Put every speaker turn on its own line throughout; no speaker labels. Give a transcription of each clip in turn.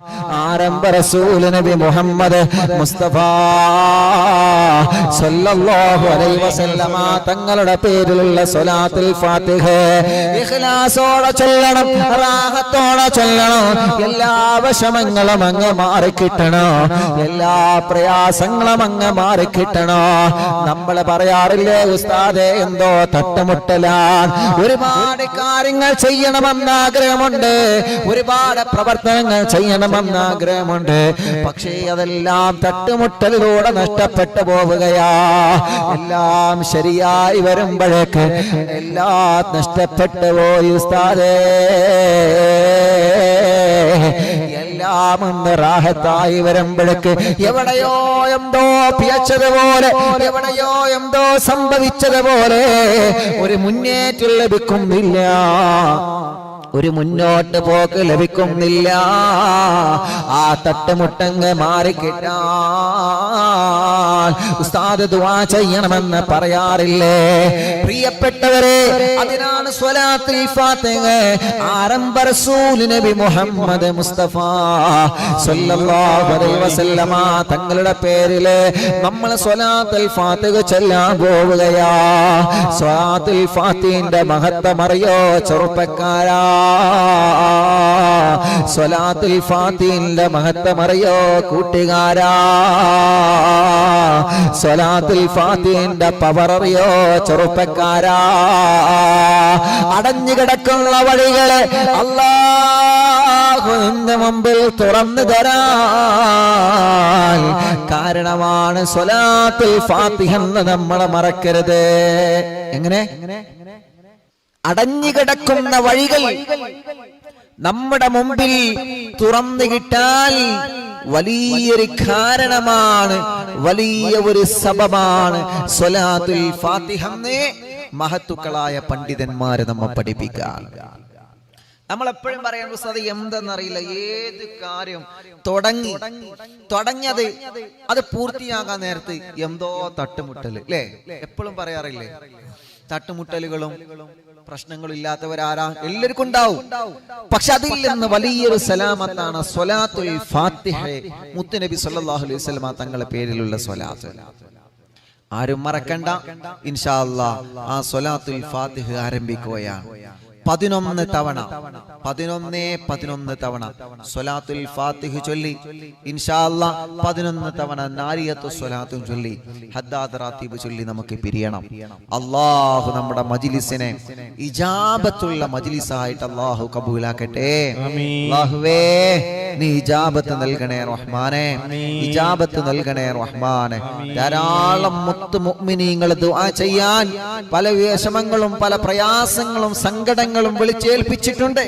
ആരംഭ റസൂൽ നബി മുഹമ്മദ് മുസ്തഫ സല്ലല്ലാഹു അലൈഹി വസല്ലമ തങ്ങളുടെ പേരിലുള്ള സ്വലാത്തുൽ ഫാത്തിഹ. ഇഖ്ലാസോടെ ചൊല്ലണം റാഹത്തോടെ ചൊല്ലണം എല്ലാ വിഷമങ്ങളും അങ്ങ് മാറിക്കിട്ടണോ എല്ലാ പ്രയാസങ്ങളും അങ്ങ് മാറിക്കിട്ടണോ. നമ്മൾ പറയാറില്ലേ ഉസ്താദെ എന്തോ തട്ടുമുട്ടലാൻ ഒരുപാട് കാര്യങ്ങൾ ചെയ്യണമെന്ന് ആഗ്രഹമുണ്ട്. ഒരുപാട് പ്രവർത്തനങ്ങൾ ചെയ്യണമെന്ന് ആഗ്രഹമുണ്ട് പക്ഷേ അതെല്ലാം തട്ടുമുട്ടലിലൂടെ നഷ്ടപ്പെട്ടു പോവുകയാ. എല്ലാം ശരിയായി വരുമ്പോഴേക്ക് എല്ലാം നഷ്ടപ്പെട്ടു പോയി ഉസ്താദേ. എല്ലാം റാഹത്തായി വരുമ്പോഴേക്ക് എവിടെയോ എന്തോ പിയച്ചതുപോലെ എവിടെയോ എന്തോ സംഭവിച്ചതുപോലെ ഒരു മുന്നേറ്റം ലഭിക്കുന്നില്ല. ഒരു മുന്നോട്ട് പോക്ക് ലഭിക്കുന്നില്ല. ആ തട്ടുമുട്ടങ്ങ് ദുആ ചെയ്യണമെന്ന് പറയാറില്ലേ? പ്രിയപ്പെട്ടവരെ അതിനാണ് നബി മുഹമ്മദ് മുസ്തഫ തങ്ങളുടെ പേരിൽ നമ്മൾ ചൊല്ലാൻ പോവുകയാ. സ്വലാത്തുൽ ഫാത്തിഹിന്റെ മഹത്വം അറിയോ ചെറുപ്പക്കാരാ? സ്വലാത്തുൽ ഫാത്തിന്റെ മഹത്വം അറിയോ കൂട്ടുകാരാ? സ്വലാത്തുൽ ഫാത്തിന്റെ അറിയോ ചെറുപ്പക്കാരാ? അടഞ്ഞു കിടക്കുന്ന വഴികളെ അള്ളാഹുവിന്റെ മുമ്പിൽ തുറന്നു തരാൻ കാരണമാണ് സ്വലാത്തുൽ ഫാത്തിഹ എന്ന് നമ്മൾ മറക്കരുത്. എങ്ങനെ? അടഞ്ഞു കിടക്കുന്ന വഴികൾ നമ്മുടെ മുമ്പിൽ തുറന്നു കിട്ടാൽ വലിയൊരു കാരണമാണ് വലിയ ഒരു സബമാണ് സ്വലാത്തുൽ ഫാത്തിഹന്നെ മഹത്തുക്കളായ പണ്ഡിതന്മാരെ നമ്മ പഠിപ്പിക്കാൻ നമ്മൾ എപ്പോഴും പറയാൻ ഉസ്താദ് എന്തെന്നറിയില്ല ഏത് കാര്യം തുടങ്ങി തുടങ്ങിയത് അത് പൂർത്തിയാകാൻ നേരത്ത് എന്തോ തട്ടുമുട്ടൽ. അല്ലേ എപ്പോഴും പറയാറില്ലേ? തട്ടുമുട്ടലുകളും പ്രശ്നങ്ങളും ഇല്ലാത്തവരാരാ എല്ലാവർക്കും ഉണ്ടാവും. പക്ഷെ അതിൽ നിന്ന് വലിയൊരു സലാമത്താണ് സ്വലാത്തുൽ ഫാത്തിഹ. മുത്തുനബി സല്ലല്ലാഹു അലൈഹി വസല്ലമ തങ്ങളുടെ പേരിലുള്ള സ്വലാത്ത്. ആരും മറക്കണ്ട. ഇൻഷാ അല്ലാ ആ സ്വലാത്തുൽ ഫാത്തിഹ ആരംഭിക്കുകയാണ്. പതിനൊന്ന് തവണ. പതിനൊന്നേ പതിനൊന്ന് തവണ. സ്വലാത്തുൽ ഫാത്തിഹ് ചൊല്ലി. ഇൻഷാല്ല പതിനൊന്ന് തവണ നാരിയത്തു സ്വലാത്തും ചൊല്ലി. ഹദ്ദാദ് റാത്തീബ് ചൊല്ലി നമുക്ക് പിരിയണം. അള്ളാഹു നമ്മുടെ മജിലിസിനെ ഇജാബത്തുള്ള മജിലിസായിട്ട് അള്ളാഹു കബൂലാക്കട്ടെ. അള്ളാഹുവേ നീ ഇജാബത്ത് നൽകണേ റഹ്മാനെ. ഇജാബത്ത് നൽകണേ റഹ്മാനെ. ധാരാളം മുത്ത് മുക്മിനീങ്ങൾ ദുആ ചെയ്യാൻ പല വിഷമങ്ങളും പല പ്രയാസങ്ങളും സങ്കടങ്ങളും വിളിച്ചേൽപ്പിച്ചിട്ടുണ്ട്.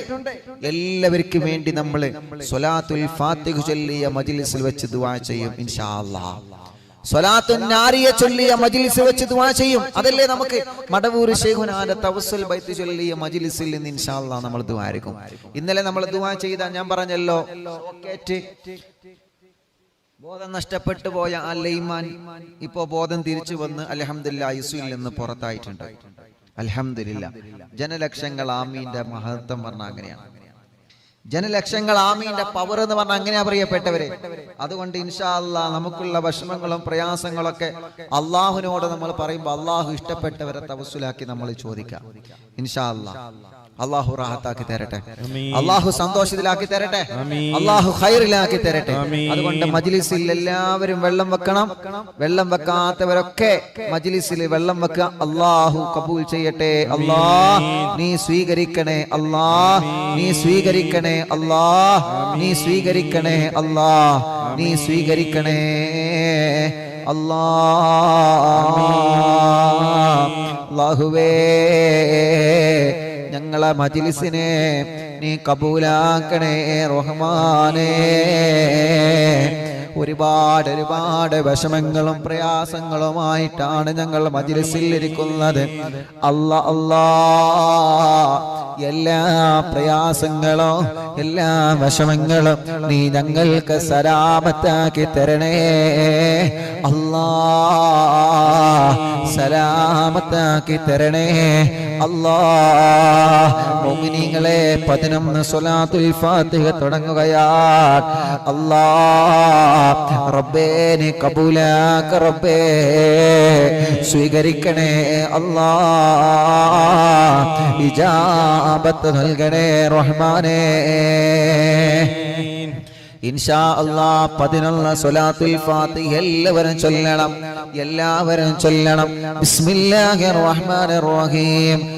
എല്ലാവർക്കും വേണ്ടി നമ്മൾ സ്വലാത്തുൽ ഫാത്തിഹ് ചൊല്ലിയ മജ്ലിസിൽ വെച്ച് ദുആ ചെയ്യും ഇൻഷാ അല്ലാഹ്. ചൊല്ലിയ വെച്ച് ചെയ്യും. അതല്ലേ നമുക്ക്? മടവൂർ ചൊല്ലിയ നിന്ന് നമ്മൾ ദുവായിരിക്കും ഇന്നലെ നമ്മൾ ദുആ ചെയ്ത ഞാൻ പറഞ്ഞല്ലോ ബോധം നഷ്ടപ്പെട്ടു പോയ ആ ലൈമാൻ ഇപ്പോ ബോധം തിരിച്ചു വന്ന് അലഹമില്ല നിന്ന് പുറത്തായിട്ടുണ്ട്. അലഹമില്ല ജനലക്ഷങ്ങൾ ആമീന്റെ മഹത്വം പറഞ്ഞ അങ്ങനെയാണ്. ജനലക്ഷങ്ങൾ ആമീന്റെ പവർ എന്ന് പറഞ്ഞ അങ്ങനെയാ പ്രിയപ്പെട്ടവരെ. അതുകൊണ്ട് ഇൻഷാ അല്ലാ നമുക്കുള്ള വിഷമങ്ങളും പ്രയാസങ്ങളൊക്കെ അള്ളാഹുവിനോട് നമ്മൾ പറയുമ്പോൾ അള്ളാഹു ഇഷ്ടപ്പെട്ടവരെ തവസുലാക്കി നമ്മൾ ചോദിക്കാം. ഇൻഷാ അല്ലാ അള്ളാഹു റാഹത്താക്കി തരട്ടെ. അള്ളാഹു സന്തോഷത്തിലാക്കി തരട്ടെ. അള്ളാഹു ഹൈറിലാക്കി തരട്ടെ. അതുകൊണ്ട് മജ്ലിസിൽ എല്ലാവരും വെള്ളം വെക്കണം. വെള്ളം വെക്കാത്തവരൊക്കെ മജ്ലിസിൽ വെള്ളം വെക്കുക. അള്ളാഹു കബൂൽ ചെയ്യട്ടെ. അള്ളാ നീ സ്വീകരിക്കണേ. അള്ളാ നീ സ്വീകരിക്കണേ. അള്ളാ നീ സ്വീകരിക്കണേ. അള്ളാ നീ സ്വീകരിക്കണേ. അല്ലാ. അല്ലാഹുവേ. ഞങ്ങളെ മജിലിസിനെ നീ കബൂലാക്കണേ റഹ്മാനേ. ഒരുപാട് ഒരുപാട് വിഷമങ്ങളും പ്രയാസങ്ങളുമായിട്ടാണ് ഞങ്ങൾ മജിലിസിൽ ഇരിക്കുന്നത്. അല്ല അല്ലാ. എല്ലാ പ്രയാസങ്ങളും എല്ലാ വിഷമങ്ങളും നീ ഞങ്ങൾക്ക് സലാമത്താക്കി തരണേ. അല്ലാ. സലാമത്താക്കി തരണേ. അല്ലാ മോമിനിങ്ങളെ പതിനൊന്ന് സ്വലാത്തുൽ ഫാത്തിഹ തുടങ്ങുകയാണ് അല്ലാ റബ്ബേ നീ കബൂലാക്ക റബ്ബേ. സ്വീകരിക്കണേ അല്ലാ. ഇജാബത്ത് നൽകണേ റഹ്മാനേ. ഇൻഷാ അല്ലാ പതിനൊന്ന് സ്വലാത്തുൽ ഫാത്തിഹ എല്ലാവരും ചൊല്ലണം. എല്ലാവരും ചൊല്ലണം. ബിസ്മില്ലാഹിർ റഹ്മാനിർ റഹീം.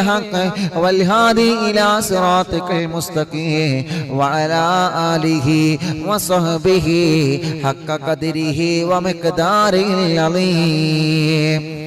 الحق والهادي إلى صراطك المستقيم وعلى آله وصحبه حق قدره ومقداره العظيم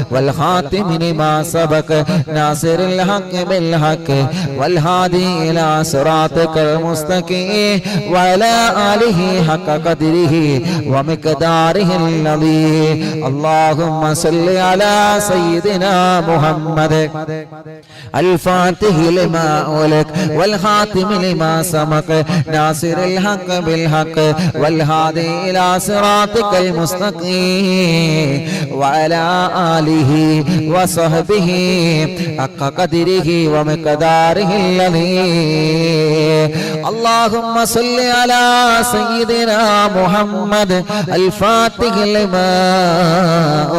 والخاتم لما سبق ناصر الحق بالحق والهادي إلى صراطك المستقيم وعلى آله حق قدره ومقداره الذي اللهم صل على سيدنا محمد الفاتح لما أولك والخاتم لما سبق ناصر الحق بالحق والهادي إلى صراطك المستقيم وعلى آله وصحبه حق قدره ومقداره الذي اللهم صل على سيدنا محمد الفاتح لما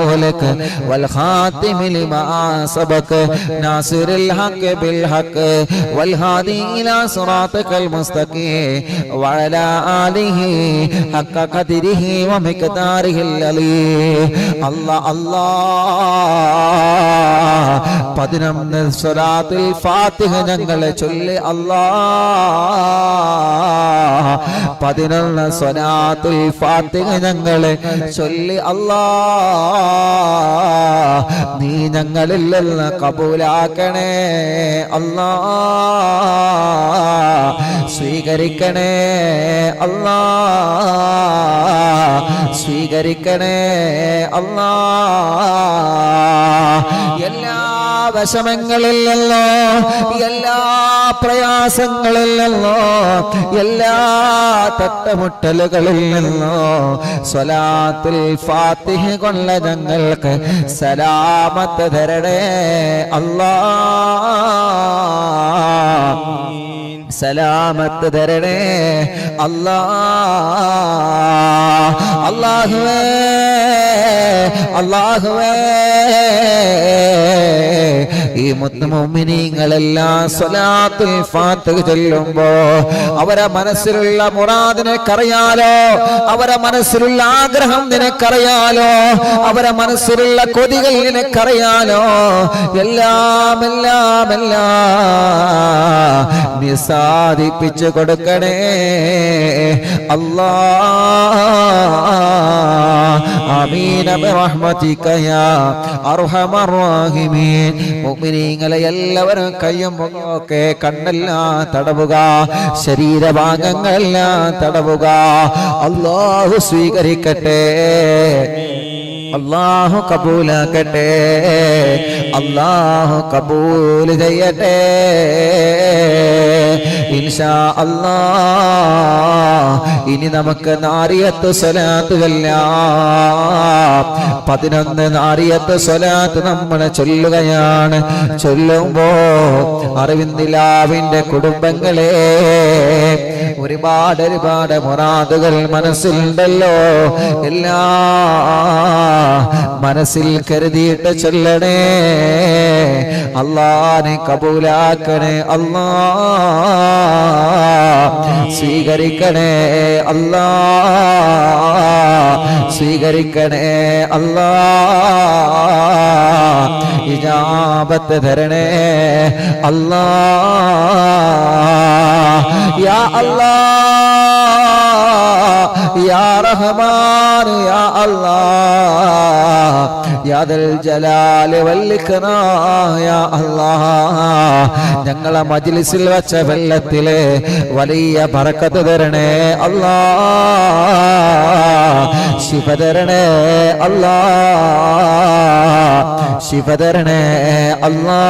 أغلق والخاتم لما سبق ناصر الحق بالحق والهادي إلى صراطك المستقيم وعلى آله حق قدره ومقداره العلي الله الله പതിനൊന്ന് സ്വലാത്തിൽ ഫാത്തിഹ ഞങ്ങളെ ചൊല്ലി അല്ലാ. പതിനൊന്ന് സ്വലാത്തിൽ ഫാത്തിഹ ഞങ്ങളെ ചൊല്ലി അല്ലാ. നീ ഞങ്ങളിൽ നിന്ന് കബൂലാക്കണേ അല്ലാ. സ്വീകരിക്കണേ അല്ലാ. സ്വീകരിക്കണേ അല്ലാ. വിഷമങ്ങളിൽ നിന്നോ എല്ലാ പ്രയാസങ്ങളില്ലല്ലോ. എല്ലാ തട്ടമുട്ടലുകളിൽ നിന്നോ. സ്വലാത്തിൽ ഫാത്തിഹ കൊള്ള ഞങ്ങൾക്ക് സലാമത്ത് തരണേ അല്ലാ. സലാമത്ത് തരണേ അല്ലാ. അല്ലാഹുവേ അല്ലാഹുവേ. ഈ മുത്തുമോമിനിങ്ങളെല്ലാം സ്വലാത്തുൽ ഫാത്തിഹ അവരെ മനസ്സിലുള്ള മുറാദിനെ നിനക്കറിയാലോ? അവരെ മനസ്സിലുള്ള ആഗ്രഹം നിനക്കറിയാലോ? അവരെ മനസ്സിലുള്ള കൊതികൾ നിനക്കറിയാലോ? എല്ലാം എല്ലാം എല്ലാം നീ സാധിപ്പിച്ചു കൊടുക്കണേ. അല്ലാ എല്ലാവരും കയ്യും ഒക്കെ കണ്ണെല്ലാം തടവുക. ശരീരഭാഗങ്ങളെല്ലാം തടവുക. അല്ലാഹു സ്വീകരിക്കട്ടെ. അള്ളാഹു കബൂലാക്കട്ടെ. അള്ളാഹു കബൂൽ ചെയ്യട്ടെ. ഇനി നമുക്ക് നാരിയത്ത് സ്വലാത്തുകല്ല പതിനൊന്ന് നാരിയത്ത് സ്വലാത്ത് നമ്മൾ ചൊല്ലുകയാണ്. ചൊല്ലുമ്പോ അറിവിന്ദിലാവിന്റെ കുടുംബങ്ങളെ ഒരുപാട് ഒരുപാട് മുറാദുകൾ മനസ്സിലുണ്ടല്ലോ. എല്ലാ മനസ്സിൽ കരുതിയിട്ട് ചൊല്ലണേ. അള്ളാനെ കബൂലാക്കണേ. അല്ലാ സ്വീകരിക്കണേ അല്ലാ. സ്വീകരിക്കണേ അല്ലാ. ഇജാബത്ത് തരണേ അല്ലാ. യാ അല്ലാ. യാ റഹ്മാൻ യാ അല്ലാ യാദൽ ജലാൽ വല്ലിക്കന യാ അല്ലാ ഞങ്ങളെ മജിലിസിൽ വെച്ച വെള്ളത്തിൽ വലിയ പറക്കത്ത് തരണേ അല്ലാ ശിവ തരണേ അല്ലാ ശിവ തരണേ അല്ലാ